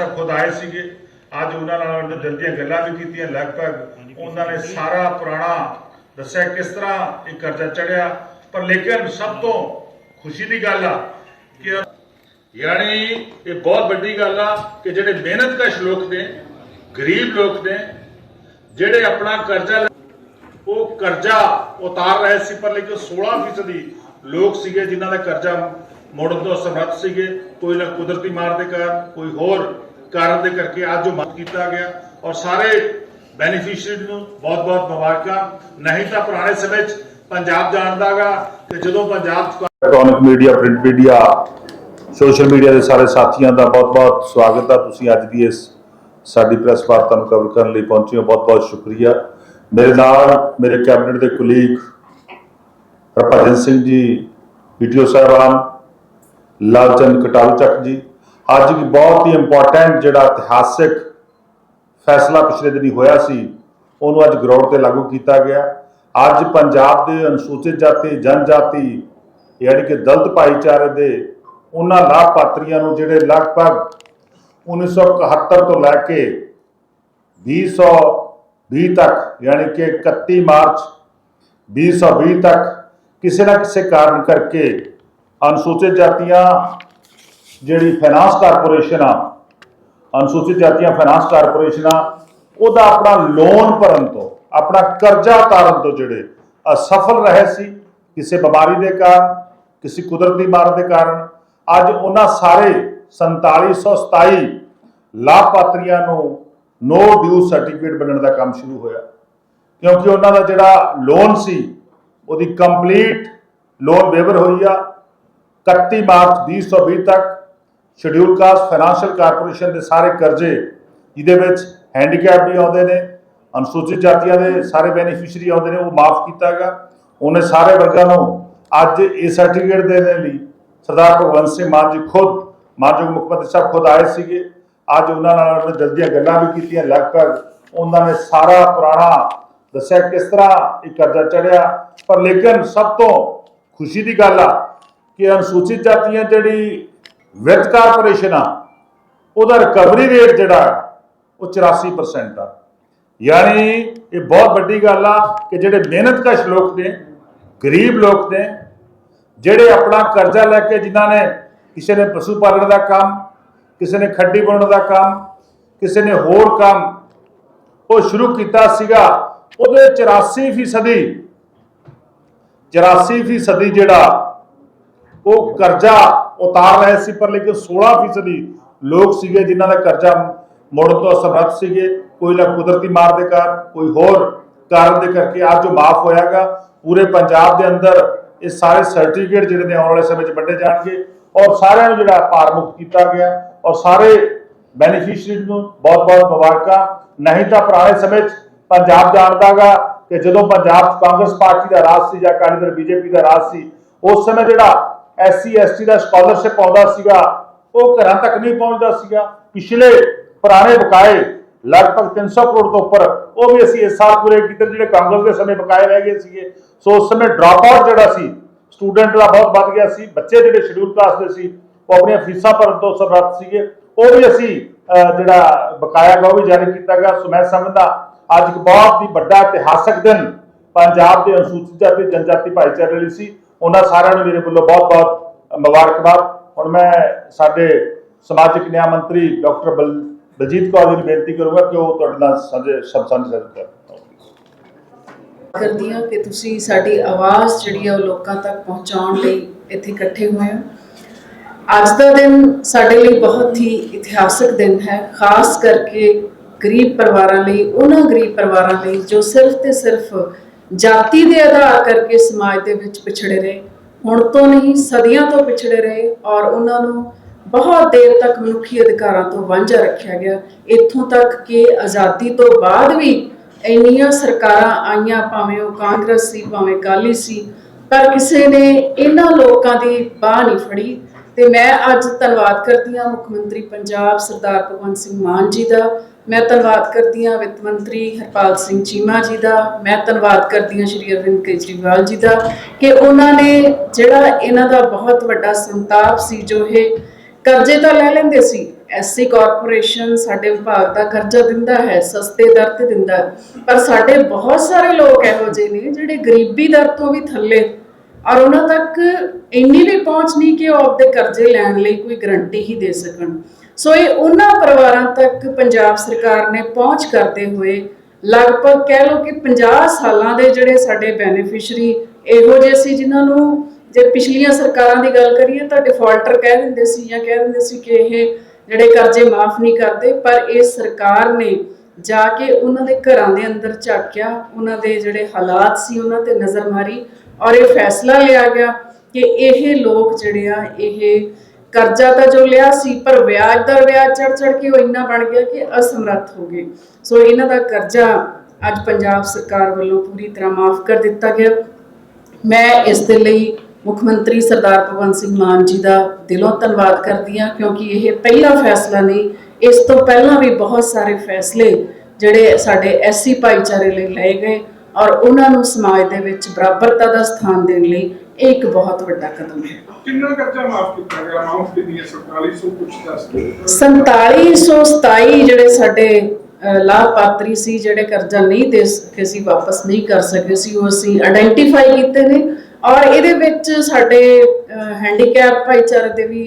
ਸਾਹਿਬ ਖੁਦ ਆਏ ਸੀਗੇ। ਅੱਜ ਉਹਨਾਂ ਨਾਲ ਦਿਲ ਗੱਲਾਂ ਵੀ ਕੀਤੀਆਂ। ਲਗਭਗ ਉਹਨਾਂ ਨੇ ਸਾਰਾ ਪੁਰਾਣਾ ਦੱਸਿਆ ਕਿਸ ਤਰ੍ਹਾਂ ਇਹ ਕਰਜ਼ਾ ਚੜਿਆ। ਪਰ ਲੇਕਿਨ ਸਭ ਤੋਂ ਖੁਸ਼ੀ ਦੀ ਗੱਲ ਆ ਕਿ ਯਾਨੀ ਇਹ ਬਹੁਤ ਵੱਡੀ ਗੱਲ ਆ ਕਿ ਜਿਹੜੇ ਮਿਹਨਤਕਸ਼ ਲੋਕ ਨੇ, ਗਰੀਬ ਲੋਕ ਨੇ, ਜਿਹੜੇ ਆਪਣਾ ਕਰਜ਼ਾ ਲੈ- ਉਹ ਕਰਜ਼ਾ ਉਤਾਰ ਰਹੇ ਸੀ, ਪਰ ਲੇਕਿਨ 16% ਲੋਕ ਸੀਗੇ ਜਿਨ੍ਹਾਂ ਦਾ ਕਰਜ਼ਾ ਮੋੜਨ ਤੋਂ ਅਸਮਰੱਥ ਸੀਗੇ। ਕੋਈ ਨਾ ਕੁਦਰਤੀ ਮਾਰ ਦੇ ਕਾਰਨ, ਕੋਈ ਹੋਰ ਕਾਰਨ ਦੇ ਕਰਕੇ ਅੱਜ ਉਹ ਮਤ ਕੀਤਾ ਗਿਆ ਔਰ ਸਾਰੇ ਬੈਨੀਫੀਸ਼ੀਅਰੀ ਨੂੰ ਬਹੁਤ-ਬਹੁਤ ਮੁਬਾਰਕਾਂ। ਨਹੀਂ ਤਾਂ ਪੁਰਾਣੇ ਸਮੇਂ 'ਚ ਪੰਜਾਬ ਜਾਣਦਾਗਾ ਕਿ ਜਦੋਂ ਪੰਜਾਬ 'ਚ electronic media print media social media ਦੇ ਸਾਰੇ ਸਾਥੀਆਂ ਦਾ ਬਹੁਤ-ਬਹੁਤ ਸਵਾਗਤ ਹੈ ਤੁਸੀਂ ਅੱਜ ਦੀ ਇਸ ਸਾਡੀ ਪ੍ਰੈਸ ਵਾਰਤਾ ਨੂੰ ਕਵਰ ਕਰਨ ਲਈ ਪਹੁੰਚੇ ਹੋ। ਬਹੁਤ-ਬਹੁਤ ਸ਼ੁਕਰੀਆ। ਮੇਰੇ ਨਾਲ ਮੇਰੇ ਕੈਬਨਿਟ ਦੇ ਕੁਲੀਗ ਹਰਭਜਨ ਸਿੰਘ ਜੀ ਵੀਡੀਓ ਸਾਹਿਬਾਨ, ਲਾਲਚੰਦ ਕਟਾਰੂ ਚੱਕ ਜੀ ਅੱਜ ਵੀ ਬਹੁਤ ਹੀ ਇੰਪੋਰਟੈਂਟ ਜਿਹੜਾ ਇਤਿਹਾਸਿਕ ਫੈਸਲਾ ਪਿਛਲੇ ਦਿਨੀ ਹੋਇਆ ਸੀ, ਉਹਨੂੰ ਅੱਜ ਗਰਾਊਂਡ ਤੇ ਲਾਗੂ ਕੀਤਾ ਗਿਆ। ਅੱਜ ਪੰਜਾਬ ਦੇ ਅਨੁਸੂਚਿਤ ਜਾਤੀ, ਜਨਜਾਤੀ, ਯਾਨੀ ਕਿ ਦਲਤ ਭਾਈਚਾਰੇ ਦੇ ਉਹਨਾਂ ਲਾਭਪਾਤਰੀਆਂ ਨੂੰ ਜਿਹੜੇ ਲਗਭਗ 1971 ਤੋਂ ਲੈ ਕੇ 2020 ਤੱਕ, ਯਾਨੀ ਕਿ 31 ਮਾਰਚ 2020 ਤੱਕ ਕਿਸੇ ਨਾ ਕਿਸੇ ਕਾਰਨ ਕਰਕੇ ਅਨੁਸੂਚਿਤ ਜਾਤੀਆਂ ਜਿਹੜੀ ਫਾਈਨਾਂਸ ਕਾਰਪੋਰੇਸ਼ਨ ਆ, ਅਨੁਸੂਚਿਤ ਜਾਤੀਆਂ ਫਾਈਨਾਂਸ ਕਾਰਪੋਰੇਸ਼ਨ ਆ, ਉਹਦਾ ਆਪਣਾ ਲੋਨ ਭਰਨ ਤੋਂ, ਆਪਣਾ ਕਰਜ਼ਾ ਉਤਾਰਨ ਤੋਂ ਜਿਹੜੇ ਅਸਫਲ ਰਹੇ ਸੀ, ਕਿਸੇ ਬਿਮਾਰੀ ਦੇ ਕਾਰਨ, ਕਿਸੇ ਕੁਦਰਤੀ ਮਾਰ ਦੇ ਕਾਰਨ, ਅੱਜ ਉਹਨਾਂ ਸਾਰੇ 4727 ਲਾਭਪਾਤਰੀਆਂ ਨੂੰ ਨੋ ਡਿਊ ਸਰਟੀਫਿਕੇਟ ਬਣਨ ਦਾ ਕੰਮ ਸ਼ੁਰੂ ਹੋਇਆ। ਕਿਉਂਕਿ ਉਹਨਾਂ ਦਾ ਜਿਹੜਾ ਲੋਨ ਸੀ, ਉਹਦੀ ਕੰਪਲੀਟ ਲੋਨ ਵੇਵਰ ਹੋਈ ਆ 31 ਮਾਰਚ 2020 ਤੱਕ ਸ਼ਡਿਊਲ ਕਾਸਟ ਫਾਈਨੈਂਸ਼ੀਅਲ ਕਾਰਪੋਰੇਸ਼ਨ ਦੇ ਸਾਰੇ ਕਰਜ਼ੇ ਜਿਹਦੇ ਵਿੱਚ ਹੈਂਡੀਕੈਪ ਵੀ ਆਉਂਦੇ ਨੇ, ਅਨੁਸੂਚਿਤ ਜਾਤੀਆਂ ਦੇ ਸਾਰੇ ਬੈਨੀਫੀਸ਼ੀਅਰੀ ਆਉਂਦੇ ਨੇ, ਉਹ ਮਾਫ ਕੀਤਾ ਗਿਆ ਉਹਨੇ ਸਾਰੇ ਵਰਗਾਂ ਨੂੰ ਅੱਜ ਇਹ ਸਰਟੀਫਿਕੇਟ ਦੇਣ ਲਈ ਸਰਦਾਰ ਭਗਵੰਤ ਸਿੰਘ ਮਾਨ ਜੀ ਖੁਦ ਮਾਨਯੋਗ ਮੁੱਖ ਮੰਤਰੀ ਸਾਹਿਬ ਖੁਦ ਆਏ ਸੀਗੇ। ਅੱਜ ਉਹਨਾਂ ਨਾਲ ਜਲਦੀਆਂ ਗੱਲਾਂ ਵੀ ਕੀਤੀਆਂ, ਲਗਭਗ ਉਹਨਾਂ ਨੇ ਸਾਰਾ ਪੁਰਾਣਾ ਦੱਸਿਆ ਕਿਸ ਤਰ੍ਹਾਂ ਇਹ ਕਰਜ਼ਾ ਚੜਿਆ ਪਰ ਲੇਕਿਨ ਸਭ ਤੋਂ ਖੁਸ਼ੀ ਦੀ ਗੱਲ ਆ ਕਿ ਅਨੁਸੂਚਿਤ ਜਾਤੀਆਂ ਜਿਹੜੀ ਵਿੱਤ ਕਾਰਪੋਰੇਸ਼ਨ ਆ, ਉਹਦਾ ਰਿਕਵਰੀ ਰੇਟ ਜਿਹੜਾ ਉਹ 84% ਆ। ਯਾਨੀ ਇਹ ਬਹੁਤ ਵੱਡੀ ਗੱਲ ਆ ਕਿ ਜਿਹੜੇ ਮਿਹਨਤਕਸ਼ ਲੋਕ ਨੇ, ਗਰੀਬ ਲੋਕ ਨੇ, ਜਿਹੜੇ ਆਪਣਾ ਕਰਜ਼ਾ ਲੈ ਕੇ ਜਿਨ੍ਹਾਂ ਨੇ ਕਿਸੇ ਨੇ ਪਸ਼ੂ ਪਾਲਣ ਦਾ ਕੰਮ, ਕਿਸੇ ਨੇ ਖੱਡੀ ਬਣਾਉਣ ਦਾ ਕੰਮ, ਕਿਸੇ ਨੇ ਹੋਰ ਕੰਮ, ਉਹ ਸ਼ੁਰੂ ਕੀਤਾ ਸੀਗਾ, ਉਹਦੇ 84 ਫੀਸਦੀ 84 ਫੀਸਦੀ ਜਿਹੜਾ ਉਹ ਕਰਜ਼ਾ ਉਤਾਰ ਰਹੇ ਸੀ, ਪਰ ਲੇਕਿਨ 16 ਫੀਸਦੀ ਲੋਕ ਸੀਗੇ ਜਿਨ੍ਹਾਂ ਦਾ ਕਰਜ਼ਾ ਮੋੜਨ ਤੋਂ ਅਸਮਰੱਥ ਸੀਗੇ। ਕੋਈ ਨਾ ਕੁਦਰਤੀ ਮਾਰ ਦੇ ਕਾਰਨ, ਕੋਈ ਹੋਰ ਕਾਰਨ ਦੇ ਕਰਕੇ ਅੱਜ ਉਹ ਮਾਫ ਹੋਇਆਗਾ। ਪੂਰੇ ਪੰਜਾਬ ਦੇ ਅੰਦਰ ਇਹ ਸਾਰੇ ਸਰਟੀਫਿਕੇਟ ਜਿਹੜੇ ਨੇ ਆਉਣ ਵਾਲੇ ਸਮੇਂ 'ਚ ਵੰਡੇ ਜਾਣਗੇ ਔਰ ਸਾਰਿਆਂ ਨੂੰ ਜਿਹੜਾ ਭਾਰ ਮੁਕਤ ਕੀਤਾ ਗਿਆ ਔਰ ਸਾਰੇ ਬੈਨੀਫੀਸ਼ੀਅਰੀ ਨੂੰ ਬਹੁਤ-ਬਹੁਤ ਮੁਬਾਰਕਾਂ। ਨਹੀਂ ਤਾਂ ਪੁਰਾਣੇ ਸਮੇਂ 'ਚ ਪੰਜਾਬ ਜਾਣਦਾਗਾ ਕਿ ਜਦੋਂ ਪੰਜਾਬ ਕਾਂਗਰਸ ਪਾਰਟੀ ਦਾ ਰਾਜ ਸੀ ਜਾਂ ਅਕਾਲੀ ਦਲ ਬੀਜੇਪੀ ਦਾ ਰਾਜ ਸੀ, ਉਸ ਸਮੇਂ ਜਿਹੜਾ ਐਸਸੀ, ਐਸਟੀ ਦਾ ਸਕਾਲਰਸ਼ਿਪ ਆਉਂਦਾ ਸੀਗਾ, ਉਹ ਘਰਾਂ ਤੱਕ ਨਹੀਂ ਪਹੁੰਚਦਾ ਸੀਗਾ। ਪਿਛਲੇ ਪੁਰਾਣੇ ਬਕਾਏ ਲਗਭਗ 300 ਕਰੋੜ ਤੋਂ ਉੱਪਰ, ਉਹ ਵੀ ਅਸੀਂ ਇਸ ਸਾਲ ਪੂਰੇ ਕੀਤੇ ਜਿਹੜੇ ਕਾਂਗਰਸ ਦੇ ਸਮੇਂ ਬਕਾਏ ਰਹਿ ਗਏ ਸੀਗੇ। ਸੋ ਉਸ ਸਮੇਂ ਡ੍ਰੌਪ ਆਊਟ ਜਿਹੜਾ ਸੀ ਸਟੂਡੈਂਟ ਦਾ ਬਹੁਤ ਵੱਧ ਗਿਆ ਸੀ, ਬੱਚੇ ਜਿਹੜੇ ਸ਼ਡਿਊਲ ਕਲਾਸ ਦੇ ਸੀ, ਉਹ ਆਪਣੀਆਂ ਫੀਸਾਂ ਭਰਨ ਤੋਂ ਸਮਰੱਥ ਸੀਗੇ। ਉਹ ਵੀ ਅਸੀਂ ਜਿਹੜਾ ਬਕਾਇਆ ਗਾ ਉਹ ਵੀ ਜਾਰੀ ਕੀਤਾ ਗਿਆ। ਸੋ ਮੈਂ ਸਮਝਦਾ, ਅੱਜ ਇੱਕ ਬਹੁਤ ਹੀ ਵੱਡਾ ਇਤਿਹਾਸਕ ਦਿਨ ਪੰਜਾਬ ਦੇ ਅਨੁਸੂਚਿਤ ਜਾਤੀ, ਜਨਜਾਤੀ ਭਾਈਚਾਰੇ ਲਈ ਸੀ। ਉਹਨਾਂ ਸਾਰਿਆਂ ਨੂੰ ਮੇਰੇ ਵੱਲੋਂ ਬਹੁਤ-ਬਹੁਤ ਮੁਬਾਰਕਬਾਦ। ਹੁਣ ਮੈਂ ਸਾਡੇ ਸਮਾਜਿਕ ਨਿਆਂ ਮੰਤਰੀ ਡਾਕਟਰ ਬਲ ਬਲਜੀਤ ਕੌਰ ਜੀ ਨੂੰ ਬੇਨਤੀ ਕਰੂੰਗਾ ਕਿ ਉਹ ਤੁਹਾਡੇ ਨਾਲ ਸਾਂਝੇ ਸ਼ਬਦ ਸਾਂਝੇ ਕਰਨ। ਕਰਦੀ ਹਾਂ ਕਿ ਤੁਸੀਂ ਸਾਡੀ ਆਵਾਜ਼ ਜਿਹੜੀ ਹੈ ਉਹ ਲੋਕਾਂ ਤੱਕ ਪਹੁੰਚਾਉਣ ਲਈ ਇੱਥੇ ਇਕੱਠੇ ਹੋਏ ਹੋ। ਅੱਜ ਦਾ ਦਿਨ ਸਾਡੇ ਲਈ ਬਹੁਤ ਹੀ ਇਤਿਹਾਸਕ ਦਿਨ ਹੈ। ਖਾਸ ਕਰਕੇ ਗਰੀਬ ਪਰਿਵਾਰਾਂ ਲਈ, ਉਹਨਾਂ ਗਰੀਬ ਪਰਿਵਾਰਾਂ ਲਈ ਜੋ ਸਿਰਫ ਤੇ ਸਿਰਫ ਜਾਤੀ ਦੇ ਆਧਾਰ ਕਰਕੇ ਸਮਾਜ ਦੇ ਵਿੱਚ ਪਿਛੜੇ ਰਹੇ। ਹੁਣ ਤੋਂ ਨਹੀਂ, ਸਦੀਆਂ ਤੋਂ ਪਿਛੜੇ ਰਹੇ ਔਰ ਉਹਨਾਂ ਨੂੰ ਬਹੁਤ ਦੇਰ ਤੱਕ ਮਨੁੱਖੀ ਅਧਿਕਾਰਾਂ ਤੋਂ ਵਾਂਝਾ ਰੱਖਿਆ ਗਿਆ। ਇੱਥੋਂ ਤੱਕ ਕਿ ਆਜ਼ਾਦੀ ਤੋਂ ਬਾਅਦ ਵੀ ਇੰਨੀਆਂ ਸਰਕਾਰਾਂ ਆਈਆਂ, ਭਾਵੇਂ ਉਹ ਕਾਂਗਰਸ ਸੀ, ਭਾਵੇਂ ਅਕਾਲੀ ਸੀ, ਪਰ ਕਿਸੇ ਨੇ ਇਹਨਾਂ ਲੋਕਾਂ ਦੀ ਬਾਹ ਨਹੀਂ ਫੜੀ। ਤੇ ਮੈਂ ਅੱਜ ਧੰਨਵਾਦ ਕਰਦੀ ਹਾਂ ਮੁੱਖ ਮੰਤਰੀ ਪੰਜਾਬ ਸਰਦਾਰ ਭਗਵੰਤ ਸਿੰਘ ਮਾਨ ਜੀ ਦਾ। ਮੈਂ ਧੰਨਵਾਦ ਕਰਦੀ ਹਾਂ ਵਿੱਤ ਮੰਤਰੀ ਹਰਪਾਲ ਸਿੰਘ ਚੀਮਾ ਜੀ ਦਾ। ਮੈਂ ਧੰਨਵਾਦ ਕਰਦੀ ਹਾਂ ਸ਼੍ਰੀ ਅਰਵਿੰਦ ਕੇਜਰੀਵਾਲ ਜੀ ਦਾ ਕਿ ਉਹਨਾਂ ਨੇ ਜਿਹੜਾ ਇਹਨਾਂ ਦਾ ਬਹੁਤ ਵੱਡਾ ਸੰਤਾਪ ਸੀ, ਜੋ ਇਹ ਕਰਜ਼ੇ ਤਾਂ ਲੈ ਲੈਂਦੇ ਸੀ ਐਸਸੀ ਕਾਰਪੋਰੇਸ਼ਨ ਸਾਡੇ ਵਿਭਾਗ ਦਾ ਕਰਜ਼ਾ ਦਿੰਦਾ ਹੈ, ਸਸਤੇ ਦਰ ਤੇ ਦਿੰਦਾ ਪਰ ਸਾਡੇ ਬਹੁਤ ਸਾਰੇ ਲੋਕ ਇਹੋ ਜਿਹੇ ਨੇ ਜਿਹੜੇ ਗਰੀਬੀ ਦਰ ਤੋਂ ਵੀ ਥੱਲੇ ਔਰ ਉਹਨਾਂ ਤੱਕ ਇੰਨੀ ਵੀ ਪਹੁੰਚ ਨਹੀਂ ਕਿ ਉਹ ਆਪਦੇ ਕਰਜ਼ੇ ਲੈਣ ਲਈ ਕੋਈ ਗਰੰਟੀ ਹੀ ਦੇ ਸਕਣ। ਸੋ ਇਹ ਉਹਨਾਂ ਪਰਿਵਾਰਾਂ ਤੱਕ ਪੰਜਾਬ ਸਰਕਾਰ ਨੇ ਪਹੁੰਚ ਕਰਦੇ ਹੋਏ ਲਗਭਗ ਕਹਿ ਲਓ ਕਿ 50 ਸਾਲਾਂ ਦੇ ਜਿਹੜੇ ਸਾਡੇ ਬੈਨੀਫੀਸ਼ਰੀ ਇਹੋ ਜਿਹੇ ਸੀ ਜਿਨ੍ਹਾਂ ਨੂੰ ਜੇ ਪਿਛਲੀਆਂ ਸਰਕਾਰਾਂ ਦੀ ਗੱਲ ਕਰੀਏ ਤਾਂ ਡਿਫਾਲਟਰ ਕਹਿ ਦਿੰਦੇ ਸੀ ਜਾਂ ਕਹਿ ਦਿੰਦੇ ਸੀ ਕਿ ਇਹ ਜਿਹੜੇ ਕਰਜ਼ੇ ਮਾਫ ਨਹੀਂ ਕਰਦੇ, ਪਰ ਇਹ ਸਰਕਾਰ ਨੇ ਜਾ ਕੇ ਉਹਨਾਂ ਦੇ ਘਰਾਂ ਦੇ ਅੰਦਰ ਝਾਕਿਆ ਉਹਨਾਂ ਦੇ ਜਿਹੜੇ ਹਾਲਾਤ ਸੀ ਉਹਨਾਂ ਤੇ ਨਜ਼ਰ ਮਾਰੀ ਔਰ ਇਹ ਫੈਸਲਾ ਲਿਆ ਗਿਆ ਕਿ ਇਹ ਲੋਕ ਜਿਹੜੇ ਆ, ਇਹ ਕਰਜ਼ਾ ਤਾਂ ਜੋ ਲਿਆ ਸੀ, ਪਰ ਵਿਆਜ ਦਾ ਵਿਆਜ ਚੜ ਚੜ ਕੇ ਉਹ ਇੰਨਾ ਬਣ ਗਿਆ ਕਿ ਅਸਮਰੱਥ ਹੋ ਗਏ। ਸੋ ਇਹਨਾਂ ਦਾ ਕਰਜ਼ਾ ਅੱਜ ਪੰਜਾਬ ਸਰਕਾਰ ਵੱਲੋਂ ਪੂਰੀ ਤਰ੍ਹਾਂ ਮਾਫ ਕਰ ਦਿੱਤਾ ਗਿਆ। ਮੈਂ ਇਸ ਦੇ ਲਈ ਮੁੱਖ ਮੰਤਰੀ ਸਰਦਾਰ ਭਗਵੰਤ ਸਿੰਘ ਮਾਨ ਜੀ ਦਾ ਦਿਲੋਂ ਧੰਨਵਾਦ ਕਰਦੀ ਹਾਂ, ਕਿਉਂਕਿ ਇਹ ਪਹਿਲਾ ਫੈਸਲਾ ਨਹੀਂ ਇਸ ਤੋਂ ਪਹਿਲਾਂ ਵੀ ਬਹੁਤ ਸਾਰੇ ਫੈਸਲੇ ਜਿਹੜੇ ਸਾਡੇ ਐਸਸੀ ਭਾਈਚਾਰੇ ਲਈ ਲਏ ਗਏ ਔਰ ਉਹਨਾਂ ਨੂੰ ਸਮਾਜ ਦੇ ਵਿੱਚ ਬਰਾਬਰਤਾ ਦਾ ਸਥਾਨ ਦੇਣ ਲਈ ਇਹ ਇੱਕ ਬਹੁਤ ਵੱਡਾ ਕਦਮ ਹੈ। ਕਿੰਨਾ ਕਰਜ਼ਾ ਮਾਫ ਕੀਤਾ ਗਿਆ? ਅਮਾਉਂਟ ਕਿੰਨੀ ਹੈ? 4700 ਕੁਝ ਦੱਸ ਦਿਓ। 4727 ਜਿਹੜੇ ਸਾਡੇ ਲਾਭਪਾਤਰੀ ਸੀ ਜਿਹੜੇ ਕਰਜ਼ਾ ਨਹੀਂ ਦੇ ਸਕੇ ਸੀ ਵਾਪਸ ਨਹੀਂ ਕਰ ਸਕੇ ਸੀ ਉਹ ਅਸੀਂ ਆਇਡੈਂਟੀਫਾਈ ਕੀਤੇ ਨੇ ਔਰ ਇਹਦੇ ਵਿੱਚ ਸਾਡੇ ਹੈਂਡੀਕੈਪ ਭਾਈਚਾਰੇ ਦੇ ਵੀ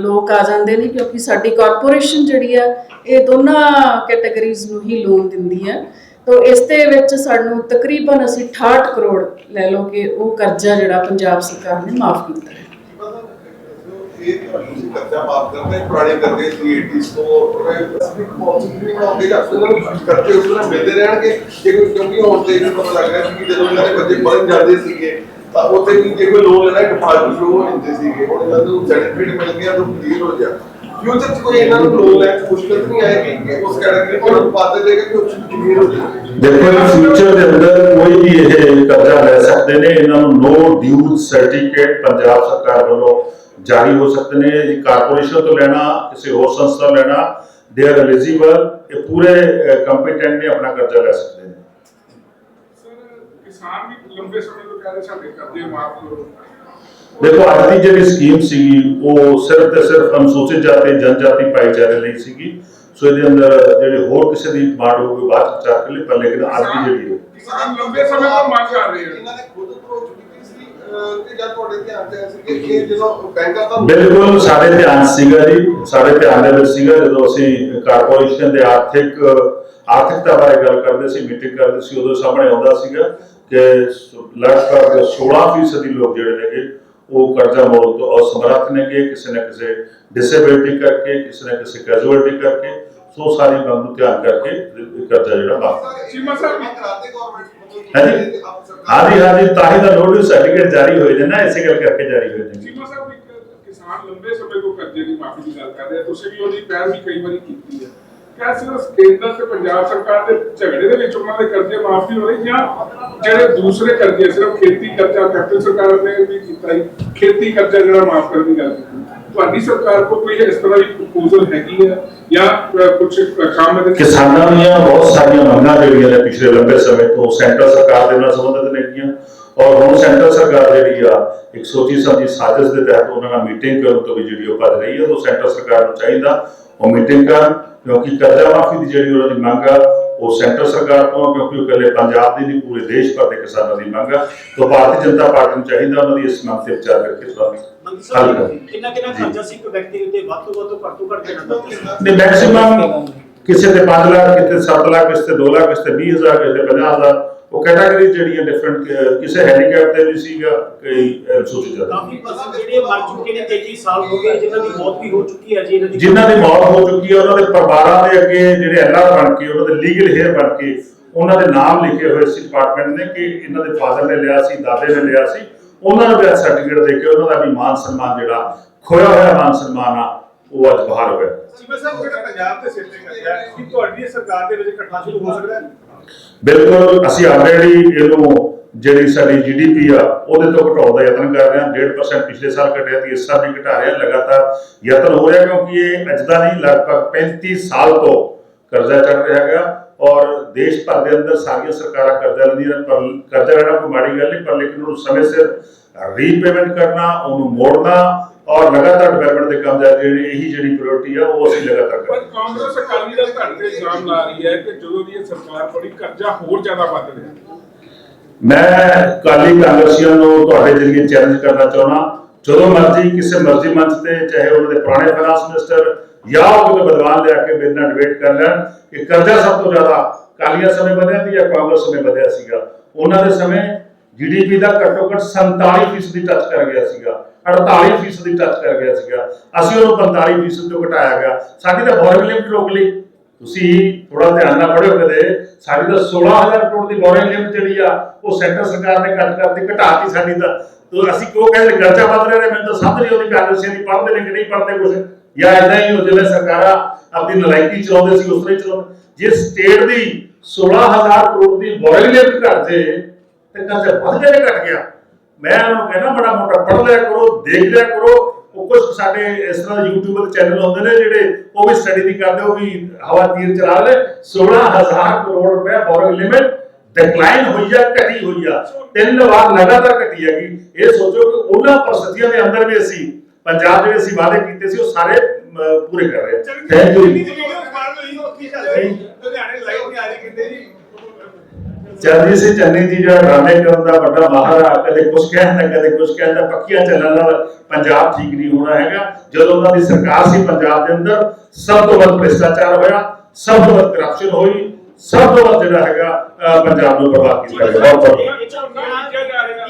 ਲੋਕ ਆ ਜਾਂਦੇ ਨੇ ਕਿਉਂਕਿ ਸਾਡੀ ਕਾਰਪੋਰੇਸ਼ਨ ਜਿਹੜੀ ਆ, ਇਹ ਦੋਨਾਂ ਕੈਟਾਗਰੀਜ਼ ਨੂੰ ਹੀ ਲੋਨ ਦਿੰਦੀ ਹੈ ਤੋ ਇਸ ਦੇ ਵਿੱਚ ਸਾਨੂੰ ਤਕਰੀਬਨ ਅਸੀਂ 68 ਕਰੋੜ ਲੈ ਲਓ ਕਿ ਉਹ ਕਰਜ਼ਾ ਜਿਹੜਾ ਪੰਜਾਬ ਸਰਕਾਰ ਨੇ ਮਾਫ ਕੀਤਾ ਹੈ। ਇਹ ਤੁਸੀਂ ਕਰਜ਼ਾ ਮਾਫ ਕਰਨਾ ਹੈ, ਪੁਰਾਣੇ ਕਰਜ਼ੇ ਸੀ 80s ਤੋਂ ਸਪੈਸਿਫਿਕ ਪਾਲਿਸੀ ਵੀ ਬਣਾਉਂਦੇ ਜਾਂ ਉਹਨਾਂ ਨੂੰ ਕਰਜ਼ੇ ਉਸ ਤਰ੍ਹਾਂ ਮਿਲਦੇ ਰਹਿਣਗੇ। ਜੇ ਕੋਈ ਕਿਉਂਕਿ ਹੁਣ ਤੇ ਇਹ ਪਤਾ ਲੱਗ ਰਿਹਾ ਸੀ ਕਿ ਜਦੋਂ ਇਹਨਾਂ ਦੇ ਬੱਚੇ ਪੜ੍ਹਨ ਜਾਂਦੇ ਸੀਗੇ ਤਾਂ ਉੱਥੇ ਵੀ ਜੇ ਕੋਈ ਲੋਨ ਲੈਣਾ ਡਿਫਾਲਟ ਸ਼ੋ ਹੋ ਸੀਗੇ ਹੁਣ ਇਹਨਾਂ ਨੂੰ ਸਰਟੀਫਿਕੇਟ ਮਿਲ ਗਿਆ ਤਾਂ ਕਲੀਅਰ ਹੋ ਜਾ ਫਿਊਚਰ 'ਚ ਕੋਈ ਇਹਨਾਂ ਨੂੰ ਲੋਨ ਲੈਣ ਮੁਸ਼ਕਲ ਨਹੀਂ ਆਏਗੀ ਕਿ ਉਸ ਕੈਟਾਗਰੀ ਕੋਲ ਪਾਤੇ ਦੇਗਾ ਕਿ ਆਪਸ਼ਨ ਕਲੀਅਰ ਹੋ ਜਾਏ ਦੇਖੋ ਫਿਊਚਰ ਦੇ ਅੰਦਰ ਕੋਈ ਵੀ ਇਹ ਕਰਜ਼ਾ ਲੈ ਸਕਦੇ ਨੇ, ਇਹਨਾਂ ਨੂੰ ਨੋ ਡਿਊ ਸਰਟੀਫਿਕੇਟ ਪੰਜਾਬ ਸਰਕਾਰ ਵੱਲੋਂ ਜਾਰੀ ਹੋ ਸਕਦੇ ਨੇ। ਇਹ ਕਾਰਪੋਰੇਸ਼ਨ ਤੋਂ ਲੈਣਾ, ਕਿਸੇ ਹੋਰ ਸੰਸਥਾ ਲੈਣਾ ਦੇ ਆਰ ਐਲੀਜੀਬਲ ਇਹ ਪੂਰੇ ਕੰਪੀਟੈਂਟ ਨੇ ਆਪਣਾ ਕਰਜ਼ਾ ਲੈ ਸਕਦੇ ਨੇ। ਕਿਸਾਨ ਵੀ ਲੰਬੇ ਸਮੇਂ ਤੋਂ ਕਹਿ ਰਹੇ ਸਾਡੇ ਕਰਜ਼ੇ ਮਾਫ ਕਰੋ। ਦੇਖੋ ਅੱਜ ਦੀ ਜਿਹੜੀ ਸਕੀਮ ਸੀਗੀ ਉਹ ਸਿਰਫ ਤੇ ਸਿਰਫ ਅਨੁਸੂਚਿਤ ਜਾਤੀ ਜਨਜਾਤੀ ਭਾਈਚਾਰੇ ਲਈ ਸੀਗੀ। ਸੋ ਇਹਦੇ ਅੰਦਰ ਜਿਹੜੇ ਹੋਰ ਕਿਸੇ ਦੀ ਡਿਮਾਂਡ ਹੋਊਗੀ ਬਾਅਦ ਚ ਵਿਚਾਰ ਕਰ ਲਈ ਪਰ ਲੇਕਿਨ ਅੱਜ ਦੀ ਜਿਹੜੀ ਹੈ। ਕਿਸਾਨ ਲੰਬੇ ਸਮੇਂ ਤੋਂ ਮੰਗ ਕਰ ਰਹੇ ਇਹਨਾਂ ਹਨ ਨੇ ਖੁਦ ਅਪਰੋਚ ਕੀਤੀ ਸੀ ਅਹ, ਕਿ ਜਦ ਤੁਹਾਡੇ ਧਿਆਨ ਚ ਆਇਆ ਸੀ ਕਿ ਇਹ ਜਦੋਂ ਬੈਂਕਾਂ ਦਾ ਬਿਲਕੁਲ ਸਾਡੇ ਧਿਆਨ ਸੀਗਾ ਜੀ। ਸਾਡੇ ਧਿਆਨ ਦੇ ਵਿੱਚ ਸੀਗਾ ਜਦੋਂ ਅਸੀਂ ਕਾਰਪੋਰੇਸ਼ਨ ਦੇ ਆਰਥਿਕ ਆਰਥਿਕਤਾ ਬਾਰੇ ਗੱਲ ਕਰਦੇ ਸੀ ਮੀਟਿੰਗ ਕਰਦੇ ਸੀ ਉਦੋਂ ਸਾਹਮਣੇ ਆਉਂਦਾ ਸੀਗਾ। ਕਿ ਲਗਭਗ 16% ਲੋਕ ਜਿਹੜੇ ਨੇਗੇ ਉਹ ਕਰਜ਼ਾ ਮੋੜ ਤੋਂ ਅਸਮਰੱਥ ਨੇਗੇ ਕਿਸੇ ਨਾ ਕਿਸੇ ਡਿਸੇਬਿਲਿਟੀ ਕਰਕੇ ਕਿਸੇ ਨਾ ਕਿਸੇ ਕੈਜੂਅਲਟੀ ਕਰਕੇ ਸੋ ਸਾਰੀ ਗੱਲ ਨੂੰ ਧਿਆਨ ਕਰਕੇ ਇਹ ਕਰਜ਼ਾ ਜਿਹੜਾ ਮਾਫ ਚੀਮਾ ਸਾਹਿਬ- ਕਰਾਤੇ ਗਵਰਨਮੈਂਟ ਹਾਂਜੀ। ਹਾਂਜੀ ਹਾਂਜੀ ਤਾਂ ਹੀ ਤਾਂ ਨੋਟਿਸ ਸਰਟੀਫਿਕੇਟ ਜਾਰੀ ਹੋਏ ਨੇ ਨਾ ਇਸੇ ਗੱਲ ਕਰਕੇ ਜਾਰੀ ਹੋਏ ਨੇ। ਚੀਮਾ ਸਾਹਿਬ ਕਿਸਾਨ ਲੰਬੇ ਸਮੇਂ ਤੋਂ ਕਰਜ਼ੇ ਦੀ ਮਾਫੀ ਦੀ ਗੱਲ ਕਰ ਰਹੇ ਆ ਤੁਸੀਂ ਵੀ ਉਹਦੀ ਪਹਿਲ ਵੀ ਕਈ ਵਾਰੀ ਕੀਤੀ ਹੈ। ਕਿਆ ਸਿਰਫ ਕੇਂਦਰ ਤੇ ਪੰਜਾਬ ਸਰਕਾਰ ਦੇ ਝਗੜੇ ਦੇ ਵਿੱਚ ਉਹਨਾਂ ਦੇ ਕਰਜ਼ੇ ਮਾਫ ਨਹੀਂ ਹੋਏ ਜਾਂ ਜਿਹੜੇ ਦੂਸਰੇ ਕਰਜ਼ੇ ਸਿਰਫ ਖੇਤੀ ਕਰਜ਼ਾ ਕੈਪਟਨ ਸਰਕਾਰ ਨੇ ਵੀ ਕੀਤਾ ਹੀ ਖੇਤੀ ਕਰਜ਼ਾ ਜਿਹੜਾ ਮਾਫ ਕਰਨ ਦੀ ਗੱਲ ਕੀਤੀ। ਤੁਹਾਡੀ ਸਰਕਾਰ ਕੋਲ ਕੋਈ ਇਸ ਤਰ੍ਹਾਂ ਦੀ ਪ੍ਰਪੋਜ਼ਲ ਹੈਗੀ ਹੈ ਜਾਂ ਕੁਝ ਕੰਮ ਇਹਦੇ 'ਚ- ਕਿਸਾਨਾਂ ਦੀਆਂ ਬਹੁਤ ਸਾਰੀਆਂ ਮੰਗਾਂ ਜਿਹੜੀਆਂ ਨੇ ਪਿਛਲੇ ਲੰਬੇ ਸਮੇਂ ਤੋਂ ਸੈਂਟਰ ਸਰਕਾਰ ਦੇ ਨਾਲ ਸੰਬੰਧਿਤ ਨੇਗੀਆਂ ਔਰ ਹੁਣ ਸੈਂਟਰ ਸਰਕਾਰ ਜਿਹੜੀ ਆ ਇੱਕ ਸੋਚੀ ਸਮਝੀ ਸਾਜ਼ਿਸ਼ ਦੇ ਤਹਿਤ ਉਹਨਾਂ ਨਾਲ ਮੀਟਿੰਗ ਕਰਨ ਤੋਂ ਵੀ ਜਿਹੜੀ ਉਹ ਭੱਜ ਰਹੀ ਹੈ ਤਾਂ ਸੈਂਟਰ ਸਰਕਾਰ ਨੂੰ ਚਾਹੀਦਾ ਉਹ ਮੀਟਿੰਗ ਕਰਨ ਕਿਉਂਕਿ ਕਰਜ਼ਾ ਮਾਫੀ ਦੀ ਜਿਹੜੀ ਉਹਨਾਂ ਦੀ ਮੰਗ ਆ ਉਹ ਸੈਂਟਰ ਸਰਕਾਰ ਤੋਂ ਕਿਉਂਕਿ ਉਹ ਇਕੱਲੇ ਪੰਜਾਬ ਦੀ ਨਹੀਂ ਪੂਰੇ ਦੇਸ਼ ਭਰ ਦੇ ਕਿਸਾਨਾਂ ਦੀ ਮੰਗ ਆ ਤਾਂ ਭਾਰਤੀ ਜਨਤਾ ਪਾਰਟੀ ਨੂੰ ਚਾਹੀਦਾ ਉਹਨਾਂ ਦੀ ਇਸ ਮੰਗ ਤੇ ਵਿਚਾਰ ਕਰਕੇ ਮੰਤਰੀ ਹੱਲ ਕਿੰਨਾ ਕਿੰਨਾ। ਖਰਚਾ ਸੀ ਇੱਕ ਵਿਅਕਤੀ ਉੱਤੇ? ਵੱਧ ਤੋਂ ਵੱਧ ਘੱਟ ਤੋਂ ਘੱਟ ਦੇਣਾ ਚਾਹੁੰਦੇ ਨੇ ਮੈਕਸਿਮਮ ਕਿਸੇ ਤੇ 5 ਲੱਖ ਕਿਤੇ 7 ਲੱਖ ਕਿਸੇ ਤੇ 2 ਲੱਖ ਕਿਸੇ ਤੇ 20000 ਕਿਸੇ ਤੇ 50000 ਉਹ ਕੈਟਾਗਰੀ ਜਿਹੜੀ ਹੈ ਡਿਫਰੈਂਟ ਕਿਸੇ ਹੈਂਡੀਕੈਪ ਤੇ ਵੀ ਸੀਗਾ ਕਈ ਸੋਚੀ ਜਾਂਦੇ ਕਾਫੀ ਪਰਸਨ ਜਿਹੜੇ ਮਰ ਚੁੱਕੇ ਨੇ 33 ਸਾਲ ਹੋ ਗਏ ਜਿਨ੍ਹਾਂ ਦੀ ਮੌਤ ਵੀ ਹੋ ਚੁੱਕੀ ਹੈ ਜੀ ਇਹਨਾਂ ਦੀ ਜਿਨ੍ਹਾਂ ਦੀ ਮੌਤ ਹੋ ਚੁੱਕੀ ਹੈ ਉਹਨਾਂ ਦੇ ਪਰਿਵਾਰਾਂ ਦੇ ਅੱਗੇ ਜਿਹੜੇ ਐਲਆਰ ਬਣ ਕੇ ਉਹਨਾਂ ਦੇ ਲੀਗਲ ਹੇਅਰ ਬਣ ਕੇ ਉਹਨਾਂ ਦੇ ਨਾਮ ਲਿਖੇ ਹੋਏ ਸੀ ਡਿਪਾਰਟਮੈਂਟ ਨੇ ਕਿ ਇਹਨਾਂ ਦੇ ਫਾਦਰ ਨੇ ਲਿਆ ਸੀ ਦਾਦੇ ਨੇ ਲਿਆ ਸੀ। ਉਹਨਾਂ ਵੀ ਸਰਟੀਫਿਕੇਟ ਦੇ ਕੇ ਉਹਨਾਂ ਦਾ ਵੀ ਮਾਨ ਸਨਮਾਨ ਜਿਹੜਾ ਖੋਇਆ ਹੋਇਆ ਮਾਨ ਸਨਮਾਨ ਆ ਉਹ ਅੱਜ ਬਾਹਰ ਹੋਇਆ ਚੀਮਾ ਸਾਹਿਬ ਜਿਹੜਾ ਪੰਜਾਬ ਦੇ ਸਿਰ ਤੇ ਹੈ ਕੀ ਤੁਹਾਡੀ ਸਰਕਾਰ ਦੇ ਵਿੱਚ ਘਟਨਾ ਸ਼ੁਰੂ ਹੋ ਸਕਦਾ ਹੈ? ਬਿਲਕੁਲ ਅਸੀਂ ਆਲਰੇਡੀ ਇਹਨੂੰ ਜਿਹੜੀ ਸਾਡੀ ਜੀਡੀਪੀ ਆ ਉਹਦੇ ਤੋਂ ਘਟਾਉਣ ਦਾ ਯਤਨ ਕਰ ਰਹੇ ਹਾਂ। 1.5% ਪਿਛਲੇ ਸਾਲ ਘਟਿਆ ਸੀ ਇਸ ਸਾਲ ਵੀ ਘਟਾ ਰਹੇ ਹਾਂ। ਲਗਾਤਾਰ ਯਤਨ ਹੋ ਰਿਹਾ ਕਿਉਂਕਿ ਇਹ ਅੱਜ ਦਾ ਨਹੀਂ ਲਗਭਗ 35 ਸਾਲ ਤੋਂ ਕਰਜ਼ਾ ਚੱਲ ਰਿਹਾ ਹੈਗਾ। ਔਰ ਦੇਸ਼ ਭਰ ਦੇ ਅੰਦਰ ਸਾਰੀਆਂ ਸਰਕਾਰਾਂ ਕਰਜ਼ਾ ਲੈਂਦੀਆਂ ਨੇ ਪਰ ਕਰਜ਼ਾ ਲੈਣਾ ਕੋਈ ਮਾੜੀ ਗੱਲ ਨਹੀਂ ਪਰ ਲੇਕਿਨ ਉਹਨੂੰ ਸਮੇਂ ਸਿਰ ਰੀਪੇਮੈਂਟ ਕਰਨਾ ਉਹਨੂੰ ਮੋੜਨਾ ਔਰ ਲਗਾਤਾਰ ਡਿਵੈਲਪਮੈਂਟ ਦੇ ਕੰਮ ਜਾਰੀ ਜਿਹੜੇ ਇਹੀ ਜਿਹੜੀ ਪ੍ਰਾਇੋਰਟੀ ਆ ਉਹ ਅਸੀਂ ਲਗਾਤਾਰ ਪਰ ਕਰਾਂਗੇ ਕਾਂਗਰਸ ਅਕਾਲੀ ਦਲ ਤੁਹਾਡੇ ਤੇ ਇਲਜ਼ਾਮ ਲਾ ਰਹੀ ਹੈ ਕਿ ਜਦੋਂ ਦੀ ਇਹ ਸਰਕਾਰ ਬੜੀ ਕਰਜ਼ਾ ਹੋਰ ਜ਼ਿਆਦਾ ਵੱਧ ਰਿਹਾ ਮੈਂ ਕਾਲੀ ਕਾਂਗਰਸੀਆਂ ਨੂੰ ਤੁਹਾਡੇ ਜਰੀਏ ਚੈਲੰਜ ਕਰਨਾ ਚਾਹੁੰਦਾ। ਜਦੋਂ ਮਰਜ਼ੀ ਕਿਸੇ ਮਰਜ਼ੀ ਮੰਚ ਤੇ ਚਾਹੇ ਉਹਨਾਂ ਦੇ ਪੁਰਾਣੇ ਫਾਈਨਾਂਸ ਮਿਨਿਸਟਰ ਜਾਂ ਉਹ ਕੋਈ ਲਿਆ ਕੇ ਮੇਰੇ ਨਾਲ ਡਿਬੇਟ ਕਰ ਲੈਣ ਕਿ ਕਰਜ਼ਾ ਸਭ ਤੋਂ ਜ਼ਿਆਦਾ ਕਾਲੀਆਂ ਸਮੇਂ ਵਧਿਆ ਸੀ ਜਾਂ ਕਾਂਗਰਸ ਸਮੇਂ ਵਧਿਆ ਸੀਗਾ। ਉਹਨਾਂ ਦੇ ਸਮੇਂ ਜੀਡੀਪੀ ਦਾ ਘੱਟੋ ਘੱਟ 47% ਟੱਚ ਕਰ ਗਿਆ ਸੀਗਾ 48% ਟੱਚ ਕਰ ਗਿਆ ਸੀਗਾ। ਅਸੀਂ ਉਹਨੂੰ 45% ਤੋਂ ਘਟਾਇਆ ਗਿਆ। ਸਾਡੀ ਤਾਂ ਬੋਰਿੰਗ ਲਿਮਟ ਰੋਕ ਲਈ। ਤੁਸੀਂ ਥੋੜਾ ਧਿਆਨ ਨਾਲ ਪੜਿਓ ਕਦੇ ਸਾਡੀ ਤਾਂ 16000 ਕਰੋੜ ਦੀ ਬੋਰਿੰਗ ਲਿਮਟ ਜਿਹੜੀ ਆ, ਉਹ ਸੈਂਟਰ ਸਰਕਾਰ ਨੇ ਘੱਟ ਕਰਤੀ, ਘਟਾਤੀ ਸਾਡੀ ਤਾਂ। ਅਸੀਂ ਕਿਉਂ ਕਹਿੰਦੇ ਕਰਜ਼ਾ ਵਧ ਰਿਹਾ ਮੈਨੂੰ ਤਾਂ ਸਮਝ ਨਹੀਂ ਆਉਂਦੀ ਕਾਂਗਰਸੀਆਂ ਦੀ ਪੜ੍ਹਦੇ ਨੇ ਕਿ ਨਹੀਂ ਪੜ੍ਹਦੇ ਕੁਝ ਜਾਂ ਇਦਾਂ ਹੀ ਹੋ ਜਿਵੇਂ ਸਰਕਾਰਾਂ ਆਪਣੀ ਨਲਾਇਕੀ ਚਲਾਉਂਦੇ ਸੀ ਉਸ ਤਰ੍ਹਾਂ ਹੀ ਚਲਾਉਂਦੇ। ਜੇ ਸਟੇਟ ਦੀ 16000 ਕਰੋੜ ਦੀ ਬੋਰਿੰਗ ਲਿਮਟ ਘਟ ਜੇ, ਤੇ ਕਰਜ਼ਾ ਵੱਧ ਗਿਆ ਘਟ ਗਿਆ। ਮੈਂ ਉਹਨਾਂ ਨੂੰ ਬੜਾ ਮੋਟਾ ਪੜ੍ਹ ਲਿਆ ਕਰੋ, ਦੇਖ ਲਿਆ ਕਰੋ। ਉਹ ਕੁਝ ਸਾਡੇ ਇਸ ਤਰ੍ਹਾਂ YouTube ਤੇ ਚੈਨਲ ਹੁੰਦੇ ਨੇ ਜਿਹੜੇ ਉਹ ਵੀ ਸਟੱਡੀ ਨਹੀਂ ਕਰਦੇ, ਉਹ ਵੀ ਹਵਾ ਤੀਰ ਚਲਾ ਲੈ 16000 ਕਰੋੜ ਰੁਪਏ ਬੋਰਿੰਗ ਲਿਮਿਟ ਡਿਕਲਾਈਨ ਹੋਈ ਆ, ਘਟੀ ਹੋਈ ਆ। ਤਿੰਨ ਵਾਰ ਲਗਾਤਾਰ ਘਟੀ ਹੈਗੀ। ਇਹ ਸੋਚੋ ਕਿ ਉਹਨਾਂ ਪਰਿਸਥਿਤੀਆਂ ਦੇ ਅੰਦਰ ਵੀ ਅਸੀਂ ਪੰਜਾਬ ਜਿਹੜੇ ਅਸੀਂ ਵਾਅਦੇ ਕੀਤੇ ਸੀ ਉਹ ਸਾਰੇ ਪੂਰੇ ਕਰ ਰਹੇ ਹਾਂ। ਥੈਂਕ ਯੂ ਚਰਨਜੀਤ ਸਿੰਘ ਚੰਨੀ ਜੀ ਜਿਹੜਾ ਡਰਾਮੇ ਕਰਨ ਦਾ ਵੱਡਾ ਮਾਹਰ ਆ ਕਦੇ ਕੁਝ ਕਹਿੰਦਾ ਕਦੇ ਕੁਝ ਕਹਿੰਦਾ ਪੱਕੀਆਂ ਚੱਲਣ ਨਾਲ ਪੰਜਾਬ ਠੀਕ ਨਹੀਂ ਹੋਣਾ ਹੈਗਾ। ਜਦੋਂ ਉਹਨਾਂ ਦੀ ਸਰਕਾਰ ਸੀ ਪੰਜਾਬ ਦੇ ਅੰਦਰ ਸਭ ਤੋਂ ਵੱਧ ਭ੍ਰਿਸ਼ਟਾਚਾਰ ਹੋਇਆ ਸਭ ਤੋਂ ਵੱਧ ਕਰਪਸ਼ਨ ਹੋਈ ਸਭ ਤੋਂ ਵੱਧ ਜਿਹੜਾ ਹੈਗਾ ਪੰਜਾਬ ਨੂੰ ਬਰਬਾਦ ਕੀਤਾ ਗਿਆ। ਬਹੁਤ ਬਹੁਤ। ਇਹ ਝੋਨਾ ਬੀਜਿਆ ਜਾ ਰਿਹਾ